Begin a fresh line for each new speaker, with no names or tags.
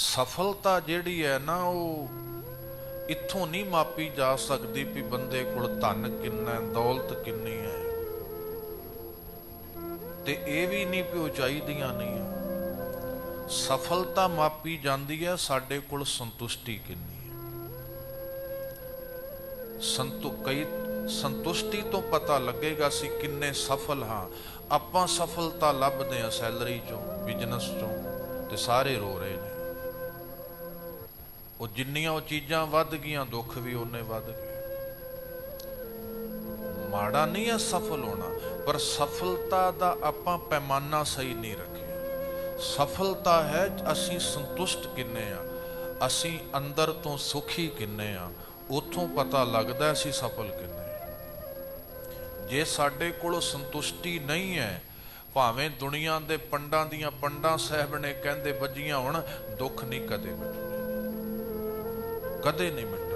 ਸਫਲਤਾ ਜਿਹੜੀ ਹੈ ਨਾ ਉਹ ਇੱਥੋਂ ਨਹੀਂ ਮਾਪੀ ਜਾ ਸਕਦੀ ਵੀ ਬੰਦੇ ਕੋਲ ਧਨ ਕਿੰਨਾ ਹੈ, ਦੌਲਤ ਕਿੰਨੀ ਹੈ। ਤੇ ਇਹ ਵੀ ਨਹੀਂ ਵੀ ਉਚਾਈ ਦੀਆਂ ਨਹੀਂ ਸਫਲਤਾ ਮਾਪੀ ਜਾਂਦੀ ਹੈ, ਸਾਡੇ ਕੋਲ ਸੰਤੁਸ਼ਟੀ ਕਿੰਨੀ ਹੈ। ਸੰਤੁ, ਕਈ ਸੰਤੁਸ਼ਟੀ ਤੋਂ ਪਤਾ ਲੱਗੇਗਾ ਸੀ ਕਿੰਨੇ ਸਫਲ ਹਾਂ। ਆਪਾਂ ਸਫਲਤਾ ਲੱਭਦੇ ਹਾਂ ਸੈਲਰੀ ਚੋਂ, ਬਿਜ਼ਨਸ ਚੋਂ, ਤੇ ਸਾਰੇ ਰੋ ਰਹੇ ਨੇ। ਉਹ ਜਿੰਨੀਆਂ ਉਹ ਚੀਜ਼ਾਂ ਵੱਧ ਗਈਆਂ, ਦੁੱਖ ਵੀ ਉਹਨੇ ਵੱਧ ਗਏ। ਮਾੜਾ ਨਹੀਂ ਹੈ ਸਫਲ ਹੋਣਾ, ਪਰ ਸਫਲਤਾ ਦਾ ਆਪਾਂ ਪੈਮਾਨਾ ਸਹੀ ਨਹੀਂ ਰੱਖਿਆ। ਸਫਲਤਾ ਹੈ ਅਸੀਂ ਸੰਤੁਸ਼ਟ ਕਿੰਨੇ ਆ, ਅਸੀਂ ਅੰਦਰ ਤੋਂ ਸੁਖੀ ਕਿੰਨੇ ਆ, ਉਥੋਂ ਪਤਾ ਲੱਗਦਾ ਅਸੀਂ ਸਫਲ ਕਿੰਨੇ ਆ। ਜੇ ਸਾਡੇ ਕੋਲ ਸੰਤੁਸ਼ਟੀ ਨਹੀਂ ਹੈ, ਭਾਵੇਂ ਦੁਨੀਆ ਦੇ ਪੰਡਾਂ ਦੀਆਂ ਪੰਡਾਂ ਸਾਹਿਬ ਨੇ ਕਹਿੰਦੇ ਵੱਜੀਆਂ ਹੁਣ, ਦੁੱਖ ਨਹੀਂ ਕਦੇ ਮਿਟਣੇ ਕਦੇ ਨਹੀਂ ਮਿਟਣੇ